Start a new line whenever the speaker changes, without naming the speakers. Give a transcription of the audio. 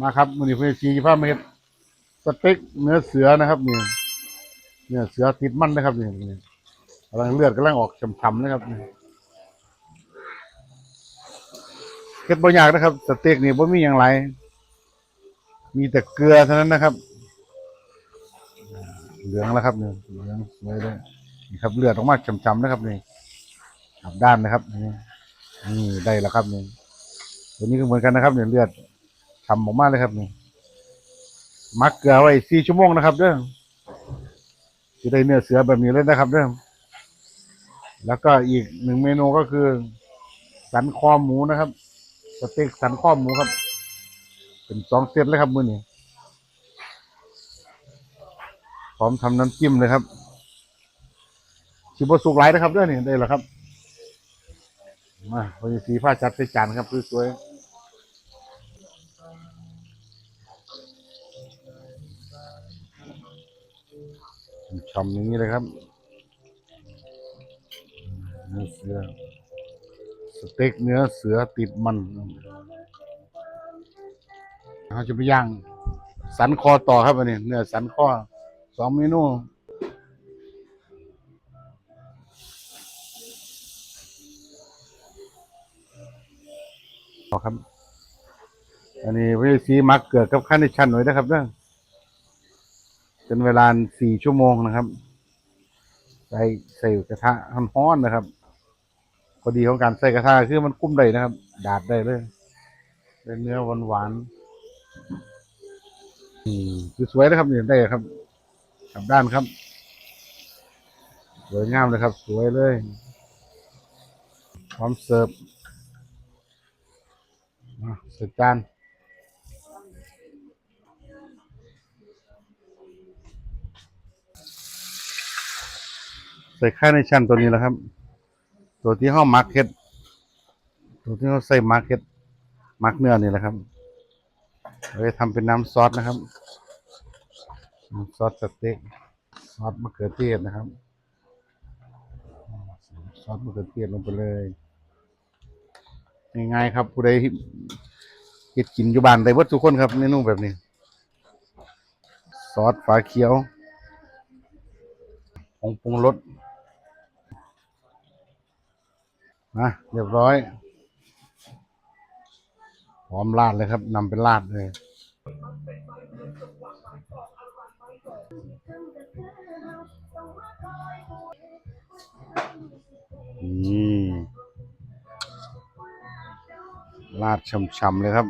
มาครับมันนี้เพื่อนชีพามาเฮ็ดสเต็กเนื้อเสือนะครับนี่เนื้อเสือติดมันนะครับนี่กำลังเลือดกำลังออกฉ่ำๆนะครับนี่เฮ็ดบ่ยากนะครับสเต็กนี่บ่มีหยังหลายมีแต่เกลือเท่านั้นนะครับเหลืองแล้วครับนี่เหลืองสวยเลยนี่ครับเลือดออกมาฉ่ำๆนะครับนี่กลับด้านนะครับนี่นี่ได้แล้วครับนี่ตัวนี้ก็เหมือนกันนะครับเนี่ยเลือด ทำออกมาเลยครับนี่มักเกลือไว้สี่ชั่วโมงนะครับ เด้อจะได้เนื้อเสือแบบนี้เลยนะครับเด้อแล้วก็อีกหนึ่งเมนูก็คือ สันคอหมูนะครับสเต็กสันคอหมูครับ เป็นสองเซตเลยครับ มื้อนี้พร้อมทำน้ำจิ้มเลยครับชิบสุกหลายนะครับเด้อนี่ได้แล้วครับมาพอดีสีผ้าจัดใส่จานครับสวยๆ ชมอย่างนี้เลยครับเนื้อเสือสเต็กเนื้อเสือติดมันเขาจะไปย่าง สันคอต่อครับอันนี้เนื้อสันคอสองเมนูต่อครับ อันนี้วิซีมักเกลือกับขั้นในชั้นหน่อยนะครับเด้อ เป็นเวลาสี่ชั่วโมงนะครับ ใส่ใส่กระทะร้อนๆนะครับพอดีของการใส่กระทะคือมันกุ้มได้นะครับ ดาดได้เลยเป็นเนื้อหวานๆอืมคือสวยนะครับเนี่ได้ครับกลับด้านครับสวยงามเลยครับ สวยเลยพร้อมเสิร์ฟมาเสิร์ฟจาน ส่ค่าในชั้นตัวนี้แหละครับ ตัวที่ห้ามาร์เก็ตตัวที่เขาใส่มาร์เก็ตมาร์กเนื้อนี่แหละครับเราจะทำเป็นน้ำซอสนะครับน้ำซอสสเต็กซอสมะเขือเทศนะครับซอสมะเขือเทศลงไปเลยง่ายๆครับ ผู้ใดเฮ็ดกินอยู่บ้านได้เบิดทุกคนครับเมนูแบบนี้ ซอสฝาเขียวผงปรุงรส นะเรียบร้อย พร้อมราดเลยครับนำเป็นราดเลยนี่ราดช่ำๆเลยครับ